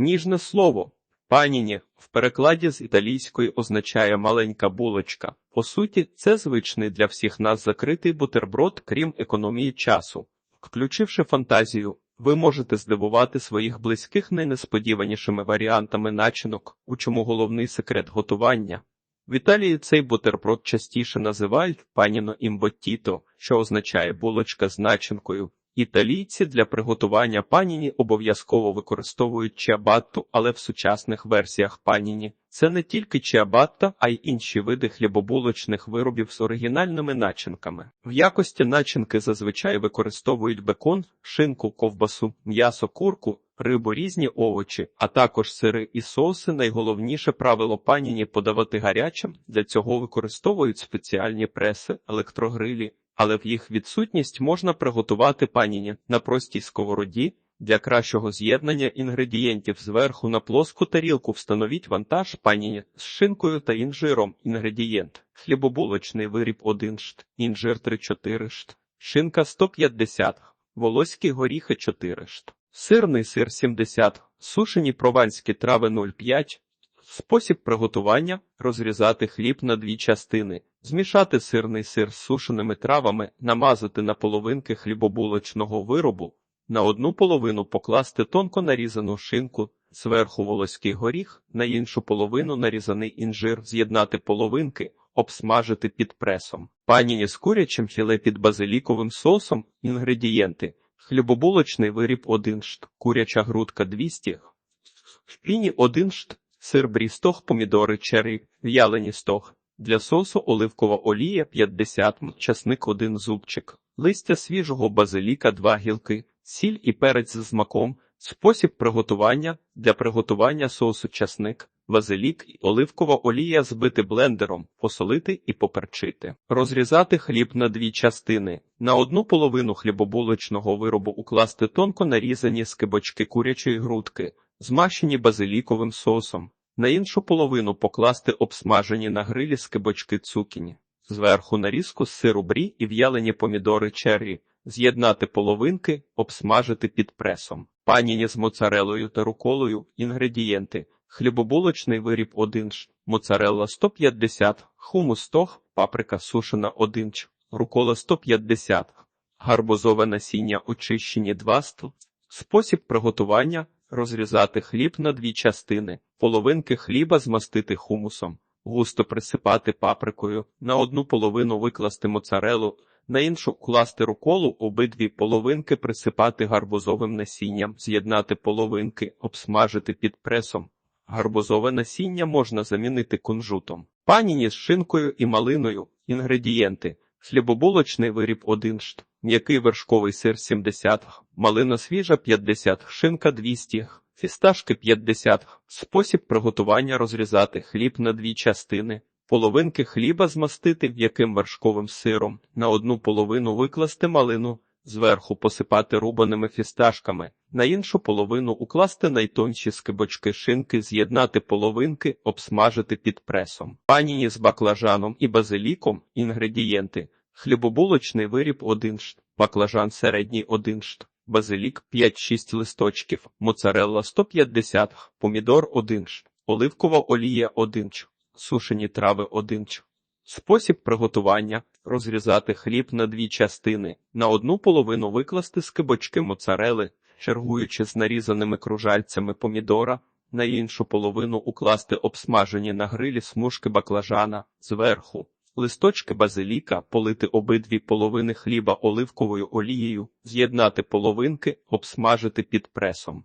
Ніжне слово паніні в перекладі з італійської означає маленька булочка. По суті, це звичний для всіх нас закритий бутерброд, крім економії часу. Включивши фантазію, ви можете здивувати своїх близьких найнесподіванішими варіантами начинок, у чому головний секрет готування. В Італії цей бутерброд частіше називають паніно імботіто, що означає булочка з начинкою. Італійці для приготування паніні обов'язково використовують чиабатту, але в сучасних версіях паніні це не тільки чиабатта, а й інші види хлібобулочних виробів з оригінальними начинками. В якості начинки зазвичай використовують бекон, шинку, ковбасу, м'ясо, курку, рибу, різні овочі, а також сири і соуси. Найголовніше правило паніні подавати гарячим. Для цього використовують спеціальні преси, електрогрилі, але в їх відсутність можна приготувати паніні на простій сковороді. Для кращого з'єднання інгредієнтів зверху на плоску тарілку встановіть вантаж паніні з шинкою та інжиром. Інгредієнт хлібобулочний виріб 1 шт, інжир 3-4 шт, шинка 150, волоські горіхи 4 шт, сирний сир 70, сушені прованські трави 0,5, Спосіб приготування розрізати хліб на дві частини, змішати сирний сир з сушеними травами, намазати на половинки хлібобулочного виробу, на одну половину покласти тонко нарізану шинку, зверху волоський горіх, на іншу половину нарізаний інжир, з'єднати половинки, обсмажити під пресом. Паніні з курячим філе під базиліковим соусом, інгредієнти, хлібобулочний виріб 1 шт, куряча грудка 200, в піні 1 шт, сир брістох, помідори черрі, в'ялені стог. Для соусу оливкова олія 50 м, часник 1 зубчик, листя свіжого базиліка 2 гілки, сіль і перець з маком. Спосіб приготування для приготування соусу часник, базилік і оливкова олія збити блендером, посолити і поперчити. Розрізати хліб на дві частини. На одну половину хлібобулочного виробу укласти тонко нарізані скибочки курячої грудки, змащені базиліковим соусом. На іншу половину покласти обсмажені на грилі скибочки цукіні. Зверху нарізку з сиру брі і в'ялені помідори черрі. З'єднати половинки, обсмажити під пресом. Паніні з моцарелою та руколою. Інгредієнти. Хлібобулочний виріб 1 ш, моцарелла 150, хумус 100, паприка сушена 1 ч, рукола 150, гарбузове насіння очищені 2 стл. Спосіб приготування розрізати хліб на дві частини, половинки хліба змастити хумусом, густо присипати паприкою, на одну половину викласти моцарелу, на іншу класти руколу, обидві половинки присипати гарбузовим насінням, з'єднати половинки, обсмажити під пресом. Гарбузове насіння можна замінити кунжутом. Паніні з шинкою і малиною. Інгредієнти. Хлібобулочний виріб 1 шт, м'який вершковий сир 70, малина свіжа 50, шинка 200, фісташки 50. Спосіб приготування розрізати хліб на дві частини. Половинки хліба змастити м'яким вершковим сиром, на одну половину викласти малину, зверху посипати рубаними фісташками, на іншу половину укласти найтонші скибочки шинки, з'єднати половинки, обсмажити під пресом. Паніні з баклажаном і базиліком інгредієнти. Хлібобулочний виріб 1 шт, баклажан середній 1 шт, базилік 5-6 листочків, моцарелла 150, помідор 1 шт, оливкова олія 1 ч, сушені трави 1 ч. Спосіб приготування розрізати хліб на дві частини, на одну половину викласти скибочки моцарели, чергуючи з нарізаними кружальцями помідора, на іншу половину укласти обсмажені на грилі смужки баклажана зверху. Листочки базиліка, полити обидві половини хліба оливковою олією, з'єднати половинки, обсмажити під пресом.